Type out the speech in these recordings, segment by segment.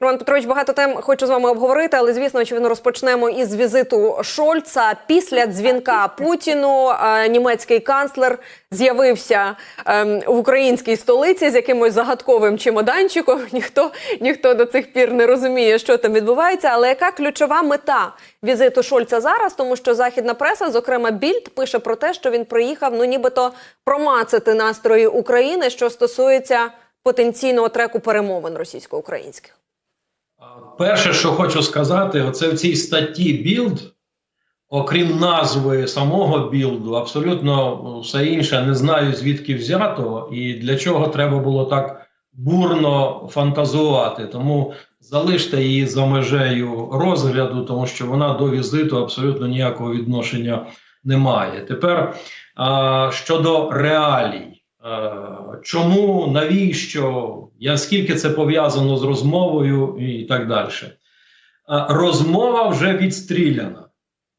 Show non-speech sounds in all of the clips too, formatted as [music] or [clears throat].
Роман Петрович, багато тем хочу з вами обговорити, але звісно, очевидно, розпочнемо із візиту Шольца. Після дзвінка Путіну е, німецький канцлер з'явився ем, в українській столиці з якимось загадковим чемоданчиком. [laughs] Ніхто ніхто до цих пір не розуміє, що там відбувається. Але яка ключова мета візиту Шольца зараз? Тому що західна преса, зокрема Більд, пише про те, що він приїхав, ну нібито промацати настрої України, що стосується потенційного треку перемовин російсько-українських. Перше, що хочу сказати, оце в цій статті білд, окрім назви самого білду, абсолютно все інше не знаю звідки взято і для чого треба було так бурно фантазувати. Тому залиште її за межею розгляду, тому що вона до візиту абсолютно ніякого відношення не має. Тепер а, щодо реалій. Е, Чому, навіщо, я скільки це пов'язано з розмовою і так далі. Е, Розмова вже відстріляна.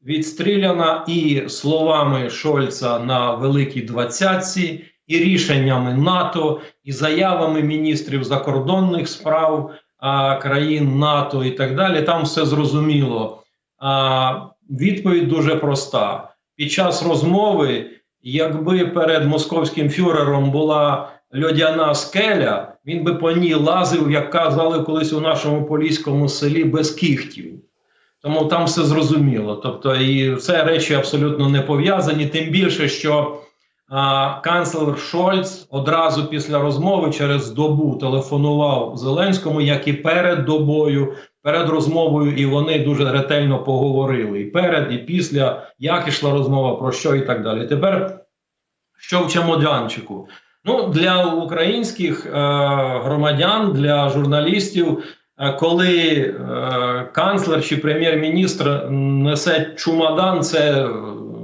Відстріляна і словами Шольца на Великій Двадцятці, і рішеннями НАТО, і заявами міністрів закордонних справ а, країн НАТО і так далі. Там все зрозуміло. А, відповідь дуже проста. Під час розмови. Якби перед московським фюрером була льодяна скеля, він би по ній лазив, як казали колись у нашому поліському селі, без кіхтів. Тому там все зрозуміло. Тобто, і це речі абсолютно не пов'язані. Тим більше, що а, канцлер Шольц одразу після розмови через добу телефонував Зеленському, як і перед добою, перед розмовою, і вони дуже ретельно поговорили. І перед, і після, як ішла розмова, про що і так далі. Тепер що в чемоданчику? Ну, для українських е, громадян, для журналістів, е, коли е, канцлер чи прем'єр-міністр несе чумадан, це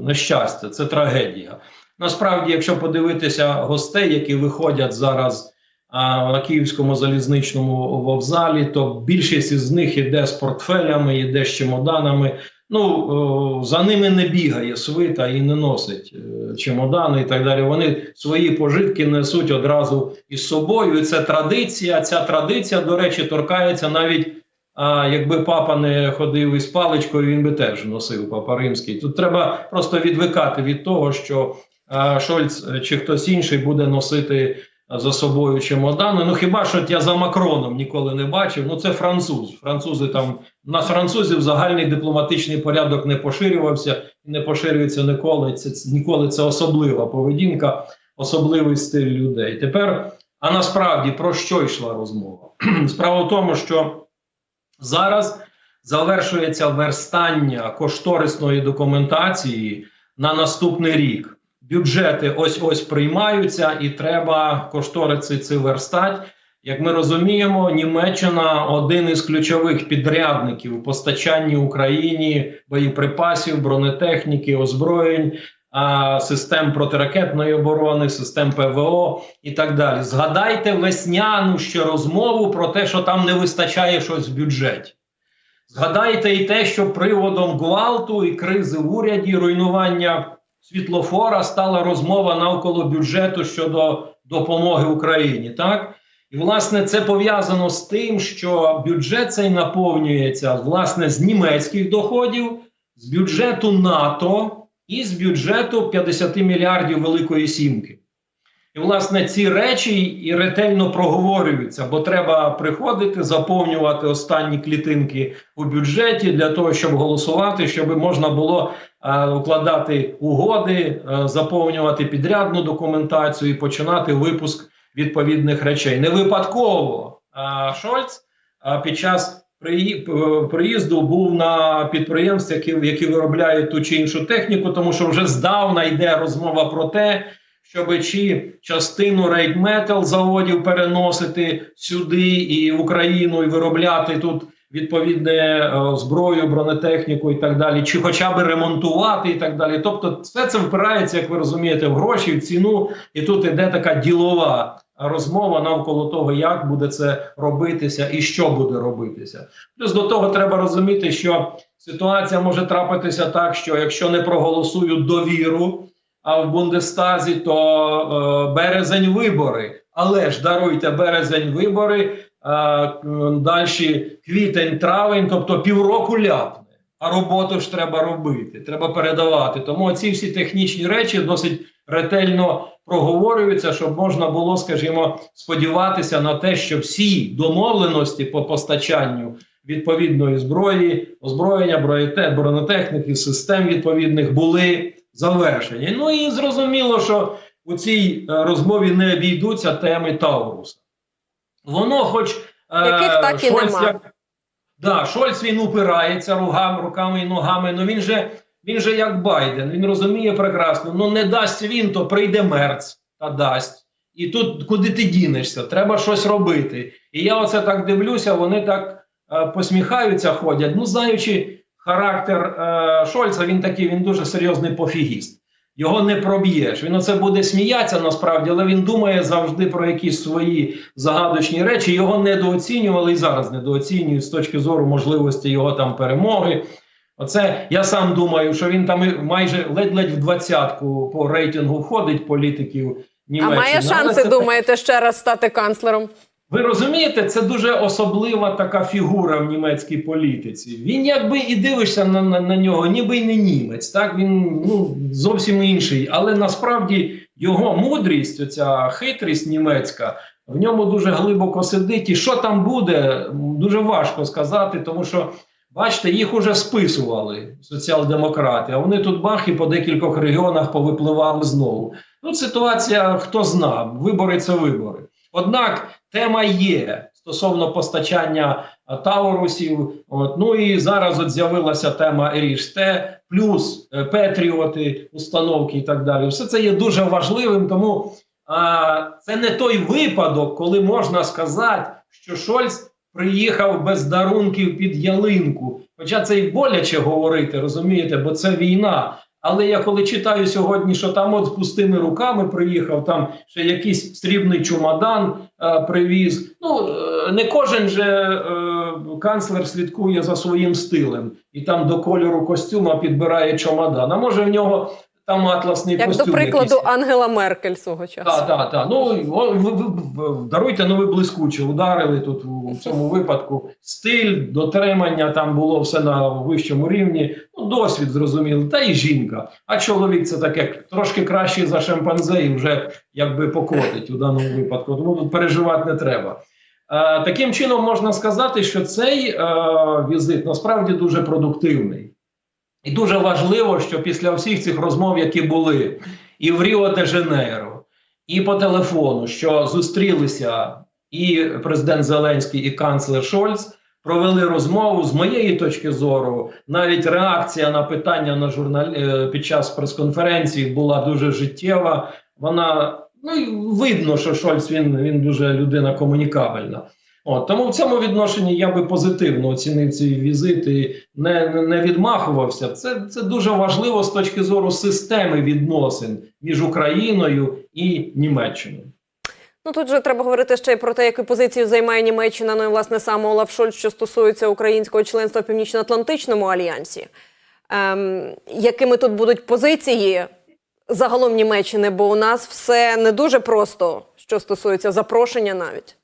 нещастя, це трагедія. Насправді, якщо подивитися гостей, які виходять зараз на Київському залізничному вокзалі, то більшість із них іде з портфелями, іде з чемоданами. Ну, за ними не бігає свита і не носить е, чемодани і так далі. Вони свої пожитки несуть одразу із собою. І це традиція. Ця традиція, до речі, торкається навіть. А якби папа не ходив із паличкою, він би теж носив папа римський. Тут треба просто відвикати від того, що Шольц чи хтось інший буде носити за собою чемодани. Ну хіба що я за Макроном ніколи не бачив? Ну це француз. Французи там на французів загальний дипломатичний порядок не поширювався і не поширюється ніколи. Це ніколи це особлива поведінка, особливий стиль людей. Тепер, а насправді про що йшла розмова? [clears throat] Справа в тому, що зараз завершується верстання кошторисної документації на наступний рік. Бюджети ось ось приймаються, і треба кошториси ці верстать. Як ми розуміємо, Німеччина один із ключових підрядників у постачанні Україні боєприпасів, бронетехніки, озброєнь, систем протиракетної оборони, систем ПВО і так далі. Згадайте весняну ще розмову про те, що там не вистачає щось в бюджеті. Згадайте і те, що приводом гвалту і кризи в уряді, руйнування світлофора стала розмова навколо бюджету щодо допомоги Україні. Так і власне це пов'язано з тим, що бюджет цей наповнюється власне з німецьких доходів, з бюджету НАТО і з бюджету 50 мільярдів Великої Сімки. І, власне, ці речі і ретельно проговорюються, бо треба приходити, заповнювати останні клітинки у бюджеті для того, щоб голосувати, щоб можна було укладати угоди, е, заповнювати підрядну документацію і починати випуск відповідних речей. Не випадково е, Шольц е, під час е, приїзду був на підприємстві, які, які виробляють ту чи іншу техніку, тому що вже здавна йде розмова про те щоб чи частину рейдметал заводів переносити сюди і в Україну, і виробляти тут відповідне е, зброю, бронетехніку і так далі, чи хоча б ремонтувати і так далі. Тобто, все це впирається, як ви розумієте, в гроші, в ціну, і тут іде така ділова розмова навколо того, як буде це робитися і що буде робитися. Плюс до того треба розуміти, що ситуація може трапитися так, що якщо не проголосують довіру а в Бундестазі то е, березень вибори. Але ж даруйте березень вибори. Далі квітень, травень, тобто півроку ляпне. А роботу ж треба робити, треба передавати. Тому ці всі технічні речі досить ретельно проговорюються, щоб можна було, скажімо, сподіватися на те, що всі домовленості по постачанню відповідної зброї, озброєння, бронетехніки, систем відповідних були завершені. Ну і зрозуміло, що у цій е, розмові не обійдуться теми Тауруса. Воно, хоч е, Яких так і Шольц нема. як- Да, Шольц він упирається ругами, руками і ногами. Ну він же він же як Байден. Він розуміє прекрасно. Ну не дасть він, то прийде мерц та дасть. І тут куди ти дінешся? Треба щось робити. І я оце так дивлюся. Вони так е, посміхаються, ходять. Ну, знаючи характер е, Шольца, він такий, він дуже серйозний пофігіст. Його не проб'єш. Він оце буде сміятися насправді, але він думає завжди про якісь свої загадочні речі. Його недооцінювали і зараз недооцінюють з точки зору можливості його там перемоги. Оце я сам думаю, що він там майже ледь-ледь в двадцятку по рейтингу входить політиків А має шанси, це думаєте, ще раз стати канцлером? Ви розумієте, це дуже особлива така фігура в німецькій політиці. Він якби і дивишся на, на, на нього, ніби й не німець. Так він ну зовсім інший. Але насправді його мудрість, оця хитрість німецька, в ньому дуже глибоко сидить. І що там буде, дуже важко сказати, тому що. Бачите, їх уже списували соціал-демократи, а вони тут бах і по декількох регіонах повипливали знову. Ну, ситуація, хто зна, вибори це вибори. Однак тема є стосовно постачання таурусів. От, ну і зараз от з'явилася тема Еріште, плюс е, Петріоти, установки і так далі. Все це є дуже важливим, тому а, це не той випадок, коли можна сказати, що Шольц приїхав без дарунків під ялинку. Хоча це і боляче говорити, розумієте, бо це війна. Але я коли читаю сьогодні, що там от з пустими руками приїхав, там ще якийсь срібний чумадан е, привіз. Ну е, не кожен же е, канцлер слідкує за своїм стилем і там до кольору костюма підбирає чомадан. А може в нього там атласний Як костюм. до прикладу, якийсь. Ангела Меркель свого часу. Так, так, так. Ну ви, ви, ви- даруйте, ну ви блискуче ударили тут у цьому випадку. Стиль, дотримання там було все на вищому рівні. Ну, досвід зрозуміло, та і жінка. А чоловік це таке трошки краще за шимпанзе і вже якби покотить у даному випадку. Тому тут переживати не треба. Е, таким чином можна сказати, що цей е, візит насправді дуже продуктивний. І дуже важливо, що після всіх цих розмов, які були і в Ріо де Жанейро, і по телефону, що зустрілися і президент Зеленський, і канцлер Шольц, провели розмову. З моєї точки зору, навіть реакція на питання на журнал... е, під час прес-конференції була дуже життєва. Вона ну видно, що Шольц він, він дуже людина комунікабельна. От, тому в цьому відношенні я би позитивно оцінив ці візити, не, не, відмахувався. Це, це дуже важливо з точки зору системи відносин між Україною і Німеччиною. Ну тут же треба говорити ще й про те, яку позицію займає Німеччина. Ну і власне саме Олаф Шольц, що стосується українського членства в Північно-Атлантичному альянсі. Ем, якими тут будуть позиції загалом Німеччини? Бо у нас все не дуже просто, що стосується запрошення навіть.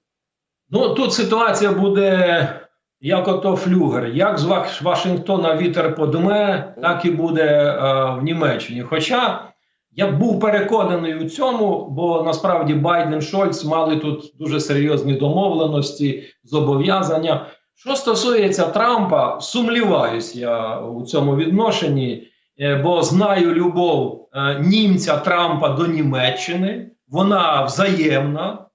Ну тут ситуація буде як ото флюгер. Як з Вашингтона вітер подме, так і буде е, в Німеччині. Хоча я був переконаний у цьому, бо насправді Байден Шольц мали тут дуже серйозні домовленості, зобов'язання. Що стосується Трампа, сумніваюсь я у цьому відношенні, е, бо знаю любов е, німця Трампа до Німеччини. Вона взаємна.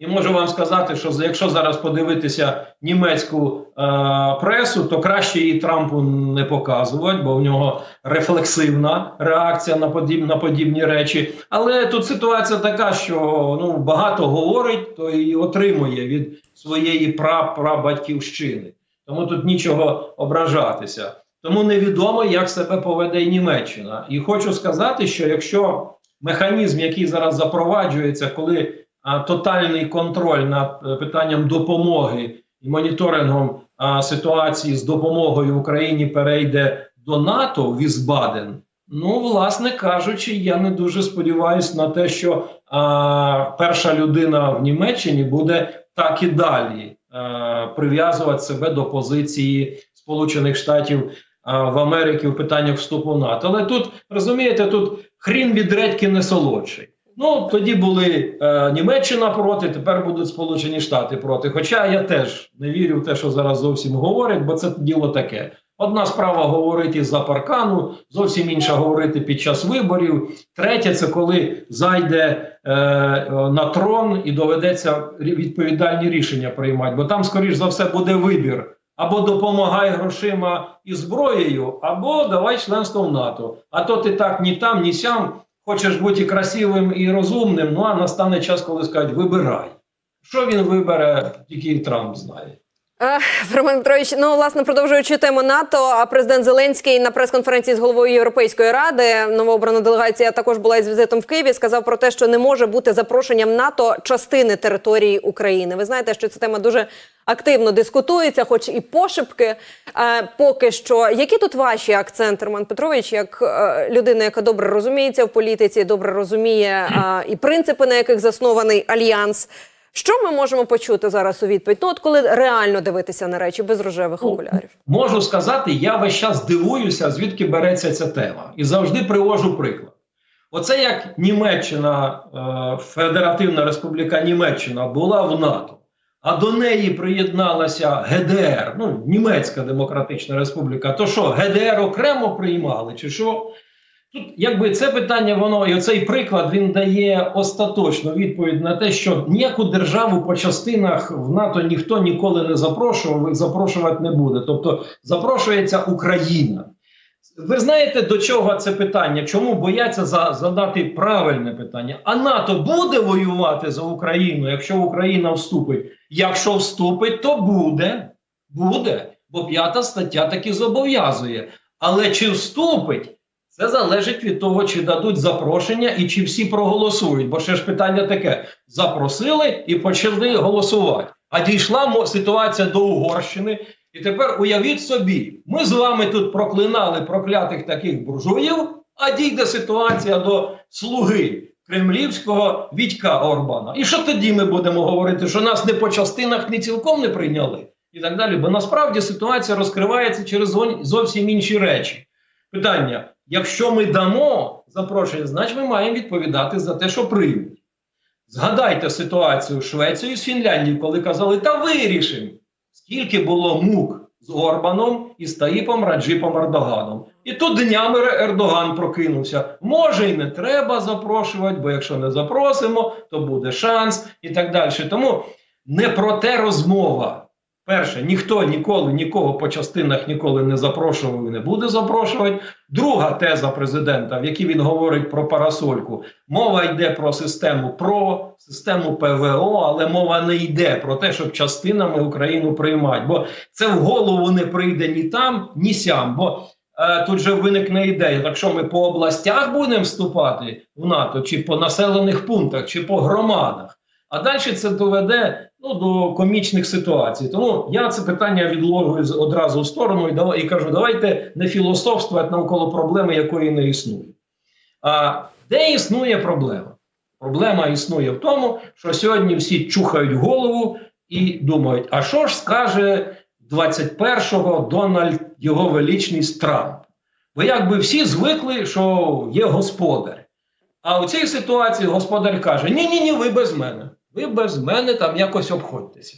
І можу вам сказати, що якщо зараз подивитися німецьку е, пресу, то краще її Трампу не показувати, бо в нього рефлексивна реакція на подіб, на подібні речі. Але тут ситуація така, що ну багато говорить, то і отримує від своєї прапрабатьківщини. Тому тут нічого ображатися. Тому невідомо, як себе поведе і Німеччина. І хочу сказати, що якщо механізм, який зараз запроваджується, коли тотальний контроль над е, питанням допомоги і моніторингом ситуації з допомогою Україні перейде до НАТО в Візбаден. Ну, власне кажучи, я не дуже сподіваюся на те, що а, перша людина в Німеччині буде так і далі прив'язувати себе до позиції Сполучених Штатів е, в Америці в питаннях вступу НАТО. Але тут розумієте, тут хрін від редьки не солодший. Ну тоді були е, Німеччина проти, тепер будуть Сполучені Штати проти. Хоча я теж не вірю в те, що зараз зовсім говорять, бо це діло таке. Одна справа говорити за паркану, зовсім інша говорити під час виборів. Третє, це коли зайде е, на трон і доведеться відповідальні рішення приймати. Бо там, скоріш за все, буде вибір. Або допомагай грошима і зброєю, або давай членство в НАТО. А то ти так ні там, ні сям хочеш бути красивим і розумним. Ну а настане час, коли скажуть, вибирай. Що він вибере, тільки Трамп знає. Роман Петрович, ну власне продовжуючи тему НАТО, а президент Зеленський на прес-конференції з головою Європейської ради новообрана делегація також була із візитом в Києві. Сказав про те, що не може бути запрошенням НАТО частини території України. Ви знаєте, що ця тема дуже активно дискутується, хоч і пошепки. Е, поки що, які тут ваші акценти, Роман Петрович, як е, людина, яка добре розуміється в політиці, добре розуміє е, і принципи, на яких заснований альянс. Що ми можемо почути зараз у відповідь? Ну, от коли реально дивитися на речі без рожевих Ну, окулярів. Можу сказати, я весь час дивуюся, звідки береться ця тема, і завжди привожу приклад. Оце як Німеччина, е, Федеративна Республіка Німеччина була в НАТО, а до неї приєдналася ГДР, ну Німецька Демократична Республіка. То що, ГДР окремо приймали, чи що? Тут якби це питання, воно і оцей приклад він дає остаточну відповідь на те, що ніяку державу по частинах в НАТО ніхто ніколи не запрошував і запрошувати не буде. Тобто запрошується Україна. Ви знаєте, до чого це питання? Чому бояться за, задати правильне питання? А НАТО буде воювати за Україну, якщо Україна вступить? Якщо вступить, то буде. Буде. Бо п'ята стаття таки зобов'язує. Але чи вступить? Це залежить від того, чи дадуть запрошення і чи всі проголосують. Бо ще ж питання таке: запросили і почали голосувати. А дійшла ситуація до Угорщини. І тепер уявіть собі, ми з вами тут проклинали проклятих таких буржуїв, а дійде ситуація до слуги кремлівського Вітька Орбана. І що тоді ми будемо говорити, що нас не по частинах, ні цілком не прийняли, і так далі. Бо насправді ситуація розкривається через зовсім інші речі. Питання: якщо ми дамо запрошення, значить ми маємо відповідати за те, що приймуть. Згадайте ситуацію з Швецією з Фінляндією, коли казали, та вирішимо, скільки було мук з Орбаном і з Таїпом Раджипом Ердоганом. І тут днями Ердоган прокинувся. Може, і не треба запрошувати, бо якщо не запросимо, то буде шанс і так далі. Тому не про те розмова. Перше, ніхто ніколи нікого по частинах ніколи не запрошував і не буде запрошувати. Друга теза президента, в якій він говорить про парасольку, мова йде про систему ПРО, систему ПВО, але мова не йде про те, щоб частинами Україну приймати. Бо це в голову не прийде ні там, ні сям. Бо е, тут же виникне ідея: якщо ми по областях будемо вступати в НАТО, чи по населених пунктах, чи по громадах. А далі це доведе ну, до комічних ситуацій. Тому я це питання відложую з- одразу в сторону і, кажу: давайте не філософствувати навколо проблеми, якої не існує. А де існує проблема? Проблема існує в тому, що сьогодні всі чухають голову і думають: а що ж скаже 21-го Дональд його величність Трамп? Бо якби всі звикли, що є господар. А у цій ситуації господар каже: Ні, ні, ні, ви без мене. Ви без мене там якось обходьтеся.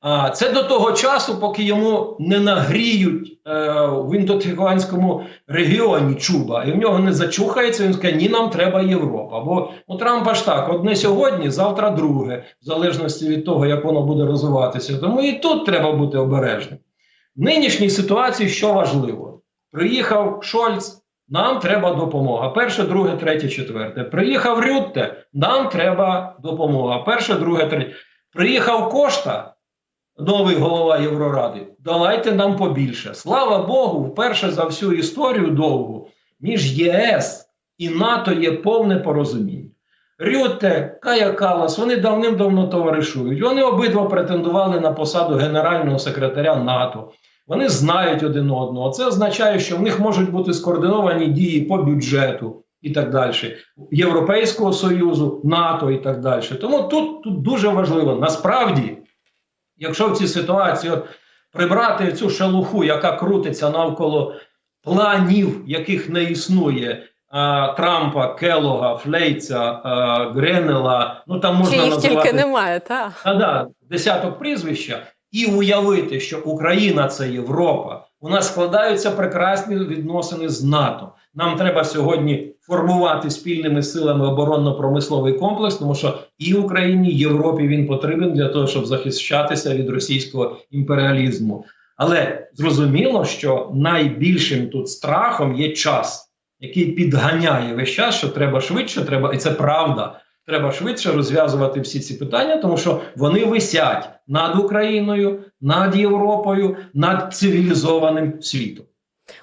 А це до того часу, поки йому не нагріють е, в індотихуанському регіоні чуба, і в нього не зачухається. Він скаже, ні, нам треба Європа. Бо у Трампа ж так, одне сьогодні, завтра друге, в залежності від того, як воно буде розвиватися. Тому і тут треба бути обережним. В нинішній ситуації що важливо? Приїхав Шольц, нам треба допомога. Перше, друге, третє, четверте. Приїхав Рютте, нам треба допомога. Перше, друге, третє. Приїхав Кошта, новий голова Євроради. Давайте нам побільше. Слава Богу, вперше за всю історію довгу між ЄС і НАТО є повне порозуміння. Рютте, Кая Калас, вони давним-давно товаришують. Вони обидва претендували на посаду генерального секретаря НАТО. Вони знають один одного. Це означає, що в них можуть бути скоординовані дії по бюджету і так далі, Європейського Союзу, НАТО і так далі. Тому тут, тут дуже важливо насправді Якщо в цій ситуації от, прибрати цю шелуху, яка крутиться навколо планів, яких не існує. Трампа, Келога, Флейца, а, Гренела, ну там Чи їх називати тільки немає, так. а, да, десяток прізвища, і уявити, що Україна це Європа. У нас складаються прекрасні відносини з НАТО. Нам треба сьогодні формувати спільними силами оборонно-промисловий комплекс, тому що і Україні, і Європі він потрібен для того, щоб захищатися від російського імперіалізму. Але зрозуміло, що найбільшим тут страхом є час, який підганяє весь час, що треба швидше, треба, і це правда. Треба швидше розв'язувати всі ці питання, тому що вони висять над Україною, над Європою, над цивілізованим світом.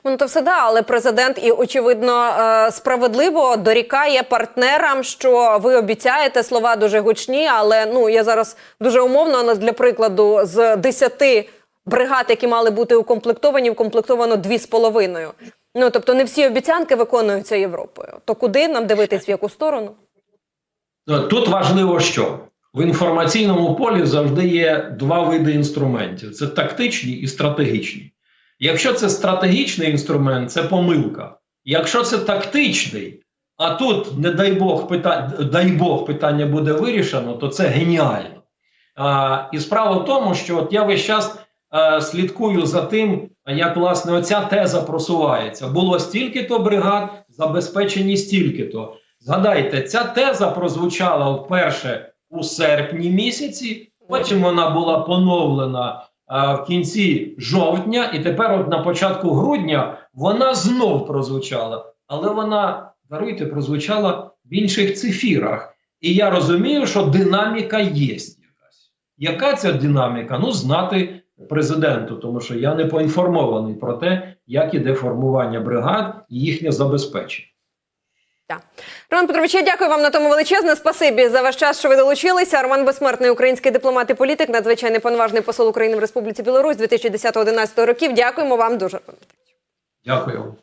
Ну то все да, але президент і очевидно е, справедливо дорікає партнерам, що ви обіцяєте слова дуже гучні, але ну я зараз дуже умовно але для прикладу з 10 бригад, які мали бути укомплектовані, укомплектовано дві з половиною. Ну тобто не всі обіцянки виконуються Європою. То куди нам дивитись в яку сторону? Ну, Тут важливо, що в інформаційному полі завжди є два види інструментів: це тактичні і стратегічні. Якщо це стратегічний інструмент, це помилка. Якщо це тактичний, а тут, не дай Бог, пита... дай Бог, питання буде вирішено, то це геніально. А, і справа в тому, що от я весь час е, слідкую за тим, як власне оця теза просувається. Було стільки-то бригад, забезпечені стільки-то. Згадайте, ця теза прозвучала вперше у серпні місяці, потім вона була поновлена а, в кінці жовтня, і тепер, от на початку грудня, вона знов прозвучала. Але вона, даруйте, прозвучала в інших цифірах. І я розумію, що динаміка є якась. Яка ця динаміка? Ну, знати президенту, тому що я не поінформований про те, як іде формування бригад і їхнє забезпечення. Роман Петрович, я дякую вам на тому величезне. Спасибі за ваш час, що ви долучилися. Роман Безсмертний, український дипломат і політик, надзвичайний повноважний посол України в Республіці Білорусь 2010-2011 років. Дякуємо вам дуже. Дякую.